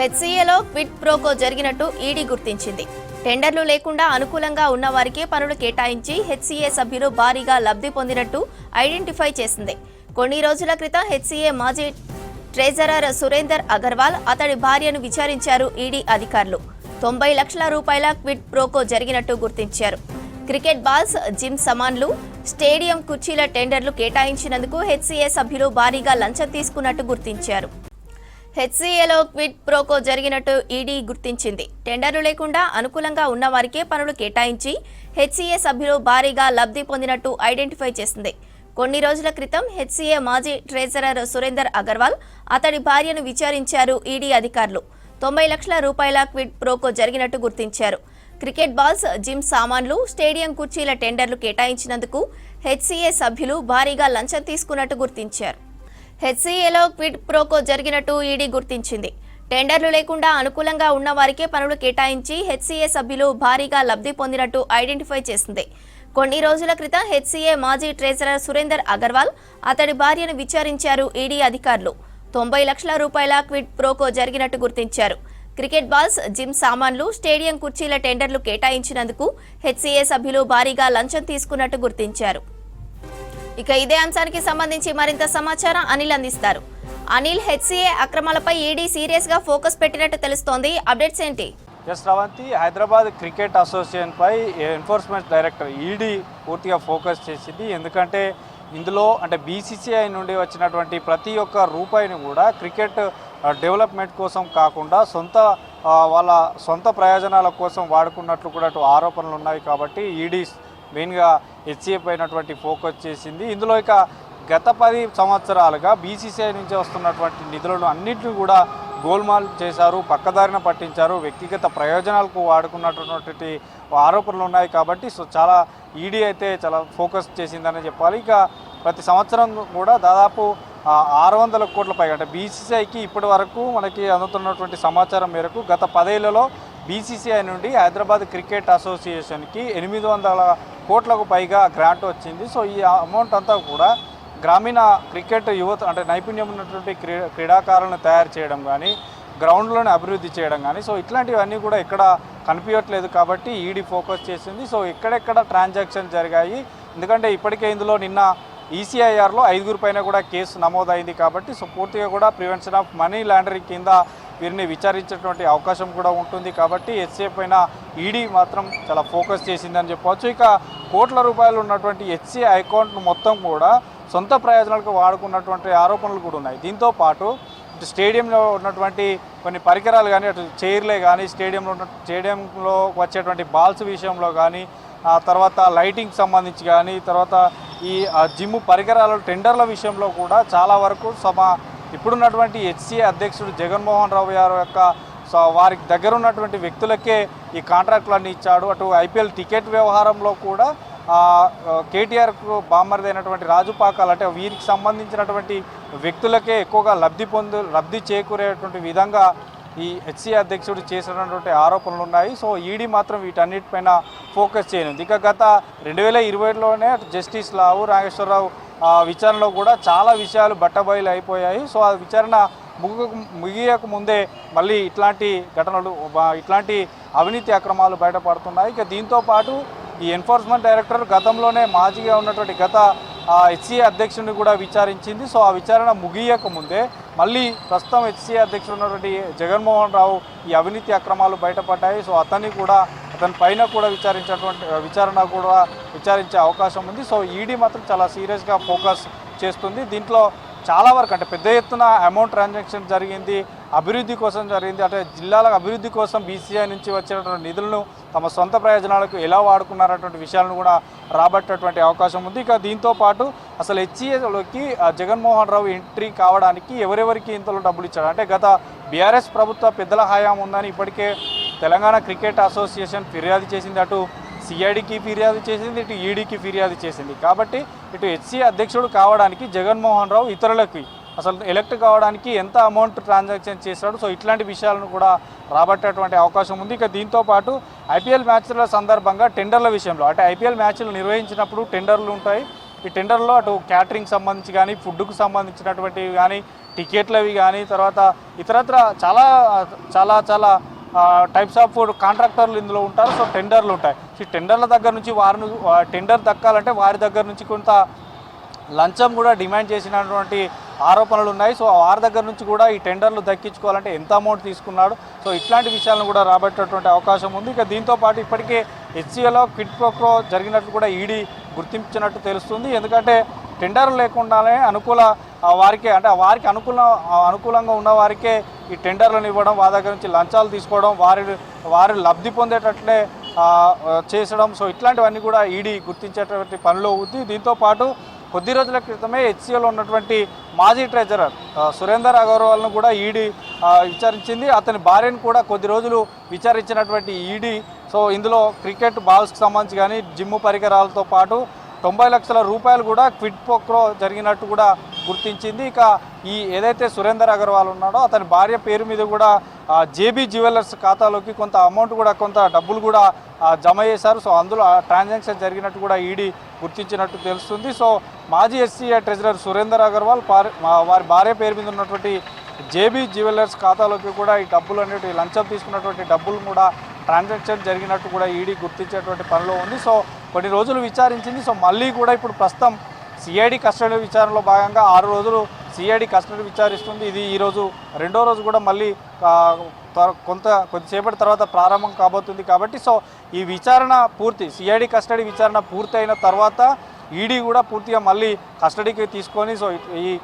హెచ్సీఏలో quid pro quo జరిగినట్టు ED గుర్తించింది. టెండర్లు లేకుండా అనుకూలంగా ఉన్న వారికే పనులు కేటాయించి హెచ్సీఏ సభ్యులు భారీగా లబ్ధి పొందినట్టు ఐడెంటిఫై చేసింది. కొన్ని రోజుల క్రితం హెచ్సీఏ మాజీ ట్రెజరర్ సురేందర్ అగర్వాల్ అతడి భార్యను విచారించారు ఈడీ అధికారులు. తొంభై లక్షల రూపాయల క్విడ్ ప్రోకో జరిగినట్టు గుర్తించారు. క్రికెట్ బాల్స్ జిమ్ సమాన్లు స్టేడియం కుర్చీల టెండర్లు కేటాయించినందుకు హెచ్సీఏ సభ్యులు భారీగా లంచం తీసుకున్నట్టు గుర్తించారు. హెచ్సీఏలో క్విడ్ ప్రోకో జరిగినట్టు ఈడీ గుర్తించింది. టెండర్లు లేకుండా అనుకూలంగా ఉన్న వారికే పనులు కేటాయించి హెచ్సీఏ సభ్యులు భారీగా లబ్ధి పొందినట్టు ఐడెంటిఫై చేసింది. కొన్ని రోజుల క్రితం హెచ్సీఏ మాజీ ట్రెజరర్ సురేందర్ అగర్వాల్ అతడి భార్యను విచారించారు ఈడీ అధికారులు. తొంభై లక్షల రూపాయల క్విడ్ ప్రోకో జరిగినట్టు గుర్తించారు. క్రికెట్ బాల్స్ జిమ్ సామాన్లు స్టేడియం కుర్చీల టెండర్లు కేటాయించినందుకు హెచ్సీఏ సభ్యులు భారీగా లంచం తీసుకున్నట్టు గుర్తించారు. హెచ్సీఏలో క్విడ్ ప్రోకో జరిగినట్టు ఈడీ గుర్తించింది. టెండర్లు లేకుండా అనుకూలంగా ఉన్న వారికే పనులు కేటాయించి హెచ్సీఏ సభ్యులు భారీగా లబ్ధి పొందినట్టు ఐడెంటిఫై చేసింది. కొన్ని రోజుల క్రితం హెచ్సీఏ మాజీ ట్రెజరర్ సురేందర్ అగర్వాల్ అతడి భార్యను విచారించారు ఈడీ అధికారులు. తొంభై లక్షల రూపాయల క్విడ్ ప్రోకో జరిగినట్టు గుర్తించారు. క్రికెట్ బాల్స్ జిమ్ సామాన్లు స్టేడియం కుర్చీల టెండర్లు కేటాయించినందుకు హెచ్సీఏ సభ్యులు భారీగా లంచం తీసుకున్నట్టు గుర్తించారు. ఇక ఇదే అంశానికి సంబంధించి మరింత సమాచారం అనిల్ అందిస్తారు. అనిల్ హెచ్సీఏ అక్రమాలపై ఈడీ సీరియస్గా ఫోకస్ పెట్టినట్టు తెలుస్తోంది. అప్డేట్స్ ఏంటి? Sravanthi Hyderabad cricket association పై ఎన్ఫోర్స్మెంట్ డైరెక్టర్ ఈడీ పూర్తిగా ఫోకస్ చేసింది. ఎందుకంటే ఇందులో అంటే బీసీసీఐ నుండి వచ్చినటువంటి ప్రతి ఒక్క రూపాయిని కూడా క్రికెట్ డెవలప్మెంట్ కోసం కాకుండా సొంత వాళ్ళ సొంత ప్రయోజనాల కోసం వాడుకున్నట్లు కూడా అటు ఆరోపణలు ఉన్నాయి కాబట్టి ఈడీ మెయిన్గా హెచ్సిఏ అయినటువంటి ఫోకస్ చేసింది ఇందులో ఇక గత పది సంవత్సరాలుగా బీసీసీఐ నుంచి వస్తున్నటువంటి నిధులను అన్నింటినీ కూడా గోల్మాల్ చేశారు పక్కదారిన పట్టించారు. వ్యక్తిగత ప్రయోజనాలకు వాడుకున్నటువంటి ఆరోపణలు ఉన్నాయి కాబట్టి సో చాలా ఈడీ అయితే చాలా ఫోకస్ చేసిందని చెప్పాలి. ఇక ప్రతి సంవత్సరం కూడా దాదాపు ఆరు వందల కోట్ల పైగా అంటే బీసీసీఐకి ఇప్పటి వరకు మనకి అందుతున్నటువంటి సమాచారం మేరకు గత పదేళ్ళలో బీసీసీఐ నుండి హైదరాబాద్ క్రికెట్ అసోసియేషన్కి ఎనిమిది వందల కోట్లకు పైగా గ్రాంట్ వచ్చింది. సో ఈ అమౌంట్ అంతా కూడా గ్రామీణ క్రికెట్ యువత అంటే నైపుణ్యం ఉన్నటువంటి క్రీ క్రీడాకారులను తయారు చేయడం కానీ గ్రౌండ్లను అభివృద్ధి చేయడం కానీ సో ఇట్లాంటివన్నీ కూడా ఎక్కడ కనిపించట్లేదు కాబట్టి ఈడీ ఫోకస్ చేసింది. సో ఎక్కడెక్కడ ట్రాన్సాక్షన్ జరిగాయి? ఎందుకంటే ఇప్పటికే ఇందులో నిన్న ఈసీఐఆర్లో ఐదుగురు పైన కూడా కేసు నమోదైంది కాబట్టి సో పూర్తిగా కూడా ప్రివెన్షన్ ఆఫ్ మనీ లాండరింగ్ కింద వీరిని విచారించేటువంటి అవకాశం కూడా ఉంటుంది కాబట్టి ఎస్సీ పైన ఈడీ మాత్రం చాలా ఫోకస్ చేసిందని చెప్పవచ్చు. ఇక కోట్ల రూపాయలు ఉన్నటువంటి హెచ్సిఏ అకౌంట్ మొత్తం కూడా సొంత ప్రయోజనాలకు వాడుకున్నటువంటి ఆరోపణలు కూడా ఉన్నాయి. దీంతో పాటు స్టేడియంలో ఉన్నటువంటి కొన్ని పరికరాలు కానీ అటు చైర్లే కానీ స్టేడియంలో ఉన్న స్టేడియంలో వచ్చేటువంటి బాల్స్ విషయంలో కానీ ఆ తర్వాత లైటింగ్ సంబంధించి కానీ తర్వాత ఈ జిమ్ పరికరాల టెండర్ల విషయంలో కూడా చాలా వరకు సమ ఇప్పుడున్నటువంటి హెచ్సిఏ అధ్యక్షుడు జగన్మోహన్ రావు గారు యొక్క సో వారికి దగ్గర ఉన్నటువంటి వ్యక్తులకే ఈ కాంట్రాక్టులన్నీ ఇచ్చాడు. అటు ఐపీఎల్ టికెట్ వ్యవహారంలో కూడా కేటీఆర్కు బామ్మరిదైనటువంటి రాజు పాకాలు అంటే వీరికి సంబంధించినటువంటి వ్యక్తులకే ఎక్కువగా లబ్ధి పొందు లబ్ధి చేకూరేటువంటి విధంగా ఈ హెచ్సీ అధ్యక్షుడు చేసినటువంటి ఆరోపణలు ఉన్నాయి. సో ఈడీ మాత్రం వీటన్నిటిపైన ఫోకస్ చేయనుంది. ఇక గత రెండు వేల ఇరవైలోనే జస్టిస్ లావు నాగేశ్వరరావు విచారణలో కూడా చాలా విషయాలు బట్టబయలు అయిపోయాయి. సో ఆ విచారణ ముగు ముగియక ముందే మళ్ళీ ఇట్లాంటి ఘటనలు ఇట్లాంటి అవినీతి అక్రమాలు బయటపడుతున్నాయి. ఇక దీంతో పాటు ఈ ఎన్ఫోర్స్మెంట్ డైరెక్టర్ గతంలోనే మాజీగా ఉన్నటువంటి గత హెచ్సిఏ అధ్యక్షుడిని కూడా విచారించింది. సో ఆ విచారణ ముగియక ముందే మళ్ళీ ప్రస్తుతం హెచ్సిఏ అధ్యక్షుడు ఉన్నటువంటి జగన్మోహన్ రావు ఈ అవినీతి అక్రమాలు బయటపడ్డాయి. సో అతన్ని కూడా దానిపైన కూడా విచారించేటువంటి విచారణ కూడా విచారించే అవకాశం ఉంది. సో ఈడీ మాత్రం చాలా సీరియస్గా ఫోకస్ చేస్తుంది. దీంట్లో చాలా వరకు అంటే పెద్ద ఎత్తున అమౌంట్ ట్రాన్సాక్షన్ జరిగింది అభివృద్ధి కోసం జరిగింది. అంటే జిల్లాల అభివృద్ధి కోసం బీసీఐ నుంచి వచ్చినటువంటి నిధులను తమ సొంత ప్రయోజనాలకు ఎలా వాడుకున్నారటువంటి విషయాలను కూడా రాబట్టేటువంటి అవకాశం ఉంది. ఇక దీంతో పాటు అసలు హెచ్ఈఏలోకి జగన్మోహన్ రావు ఎంట్రీ కావడానికి ఎవరెవరికి ఇంతలో డబ్బులు ఇచ్చాడు? అంటే గత బీఆర్ఎస్ ప్రభుత్వ పెద్దల హయాం ఉందని ఇప్పటికే తెలంగాణ క్రికెట్ అసోసియేషన్ ఫిర్యాదు చేసింది అటు సిఐడికి ఫిర్యాదు చేసింది ఇటు ఈడీకి ఫిర్యాదు చేసింది. కాబట్టి ఇటు హెచ్సి అధ్యక్షుడు కావడానికి జగన్మోహన్ రావు ఇతరులకి అసలు ఎలక్ట్ కావడానికి ఎంత అమౌంట్ ట్రాన్సాక్షన్ చేశాడు సో ఇట్లాంటి విషయాలను కూడా రాబట్టేటువంటి అవకాశం ఉంది. ఇక దీంతో పాటు ఐపీఎల్ మ్యాచ్ల సందర్భంగా టెండర్ల విషయంలో అంటే ఐపీఎల్ మ్యాచ్లు నిర్వహించినప్పుడు టెండర్లు ఉంటాయి. ఈ టెండర్లో అటు క్యాటరింగ్ సంబంధించి కానీ ఫుడ్కు సంబంధించినటువంటివి కానీ టికెట్లవి కానీ తర్వాత ఇతరత్ర చాలా చాలా చాలా టైప్స్ ఆఫ్ కాంట్రాక్టర్లు ఇందులో ఉంటారు. సో టెండర్లు ఉంటాయి. ఈ టెండర్ల దగ్గర నుంచి వారిని టెండర్ దక్కాలంటే వారి దగ్గర నుంచి కొంత లంచం కూడా డిమాండ్ చేసినటువంటి ఆరోపణలు ఉన్నాయి. సో వారి దగ్గర నుంచి కూడా ఈ టెండర్లు దక్కించుకోవాలంటే ఎంత అమౌంట్ తీసుకున్నాడు? సో ఇట్లాంటి విషయాలను కూడా రాబట్టేటువంటి అవకాశం ఉంది. ఇక దీంతో పాటు ఇప్పటికే హెచ్సిఏలో క్విడ్ ప్రోక్రో జరిగినట్లు కూడా ఈడీ గుర్తించినట్టు తెలుస్తుంది. ఎందుకంటే టెండర్ లేకుండానే అనుకూల వారికే అంటే వారికి అనుకూల అనుకూలంగా ఉన్న వారికే ఈ టెండర్లను ఇవ్వడం వారి దగ్గర నుంచి లంచాలు తీసుకోవడం వారి వారి లబ్ధి పొందేటట్లే చేసడం. సో ఇట్లాంటివన్నీ కూడా ఈడీ గుర్తించేటువంటి పనిలో ఉంది దీంతో పాటు కొద్ది రోజుల క్రితమే హెచ్సిఎల్ ఉన్నటువంటి మాజీ ట్రెజరర్ సురేందర్ అగర్వాల్ను కూడా ఈడీ విచారించింది. అతని భార్యను కూడా కొద్ది రోజులు విచారించినటువంటి ఈడీ. సో ఇందులో క్రికెట్ బాల్స్కి సంబంధించి కానీ జిమ్ పరికరాలతో పాటు తొంభై లక్షల రూపాయలు కూడా క్విడ్ పోక్రో జరిగినట్టు కూడా గుర్తించింది. ఇక ఈ ఏదైతే సురేందర్ అగర్వాల్ ఉన్నాడో అతని భార్య పేరు మీద కూడా జేబీ జ్యువెలర్స్ ఖాతాలోకి కొంత అమౌంట్ కూడా కొంత డబ్బులు కూడా జమ చేశారు. సో అందులో ఆ ట్రాన్సాక్షన్ జరిగినట్టు కూడా ఈడీ గుర్తించినట్టు తెలుస్తుంది. సో మాజీ ఎస్సీ ట్రెజరర్ సురేందర్ అగర్వాల్ వారి భార్య పేరు మీద ఉన్నటువంటి జేబీ జ్యువెలర్స్ ఖాతాలోకి కూడా ఈ డబ్బులు అనేవి లంచం తీసుకున్నటువంటి డబ్బులు కూడా ట్రాన్సాక్షన్ జరిగినట్టు కూడా ఈడీ గుర్తించేటువంటి పనిలో ఉంది. సో కొన్ని రోజులు విచారించింది. సో మళ్ళీ కూడా ఇప్పుడు ప్రస్తుతం సిఐడి కస్టడీ విచారణలో భాగంగా ఆరు రోజులు సిఐడి కస్టడీ విచారిస్తుంది. ఇది ఈరోజు రెండో రోజు కూడా మళ్ళీ త్వర- కొంత కొద్దిసేపటి తర్వాత ప్రారంభం కాబోతుంది కాబట్టి సో ఈ విచారణ పూర్తి సిఐడి కస్టడీ విచారణ పూర్తయిన తర్వాత ఈడీ కూడా పూర్తిగా మళ్ళీ కస్టడీకి తీసుకొని సో ఈ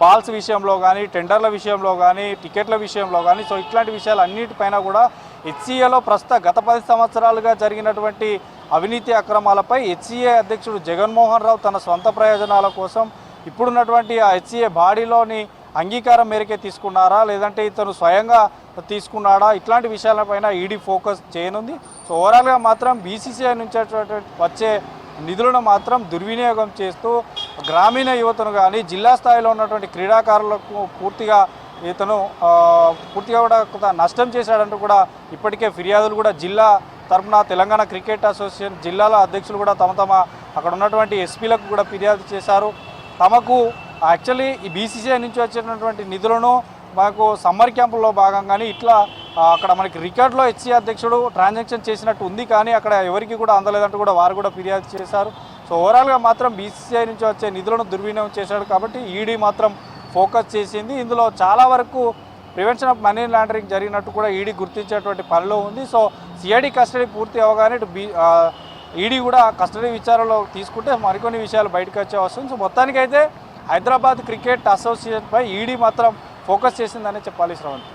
బాల్స్ విషయంలో కానీ టెండర్ల విషయంలో కానీ టికెట్ల విషయంలో కానీ సో ఇట్లాంటి విషయాలు అన్నిటిపైన కూడా హెచ్సిఏలో ప్రస్తుత గత పది సంవత్సరాలుగా జరిగినటువంటి అవినీతి అక్రమాలపై హెచ్సిఏ అధ్యక్షుడు జగన్మోహన్ రావు తన సొంత ప్రయోజనాల కోసం ఇప్పుడున్నటువంటి ఆ హెచ్సిఏ బాడీలోని అంగీకారం మేరకే తీసుకున్నారా? లేదంటే ఇతను స్వయంగా తీసుకున్నాడా? ఇట్లాంటి విషయాలపైన ఈడీ ఫోకస్ చేయనుంది. సో ఓవరాల్గా మాత్రం బీసీసీఐ నుంచి వచ్చే నిధులను మాత్రం దుర్వినియోగం చేస్తూ గ్రామీణ యువతను కానీ జిల్లా స్థాయిలో ఉన్నటువంటి క్రీడాకారులకు పూర్తిగా ఇతను పూర్తిగా కూడా కొంత నష్టం చేశాడంటూ కూడా ఇప్పటికే ఫిర్యాదులు కూడా జిల్లా తరపున తెలంగాణ క్రికెట్ అసోసియేషన్ జిల్లాల అధ్యక్షులు కూడా తమ తమ అక్కడ ఉన్నటువంటి ఎస్పీలకు కూడా ఫిర్యాదు చేశారు. తమకు యాక్చువల్లీ ఈ బీసీసీఐ నుంచి వచ్చినటువంటి నిధులను మాకు సమ్మర్ క్యాంపుల్లో భాగంగానే ఇట్లా అక్కడ మనకి రికార్డులో హెచ్సీ అధ్యక్షుడు ట్రాన్సాక్షన్ చేసినట్టు ఉంది కానీ అక్కడ ఎవరికి కూడా అందలేదంటూ కూడా వారు కూడా ఫిర్యాదు చేశారు. సో ఓవరాల్గా మాత్రం బీసీసీఐ నుంచి వచ్చే నిధులను దుర్వినియోగం చేశాడు కాబట్టి ఈడీ మాత్రం ఫోకస్ చేసింది. ఇందులో చాలా వరకు ప్రివెన్షన్ ఆఫ్ మనీ లాండరింగ్ జరిగినట్టు కూడా ఈడీ గుర్తించేటువంటి పనిలో ఉంది. సో సిఐడి కస్టడీ పూర్తి అవగానే ఇటు బీ ఈడీ కూడా కస్టడీ విచారణలో తీసుకుంటే మరికొన్ని విషయాలు బయటకు వచ్చే వస్తుంది సో మొత్తానికైతే హైదరాబాద్ క్రికెట్ అసోసియేషన్పై ఈడీ మాత్రం ఫోకస్ చేసిందనే చెప్పాలి శ్రవంతి.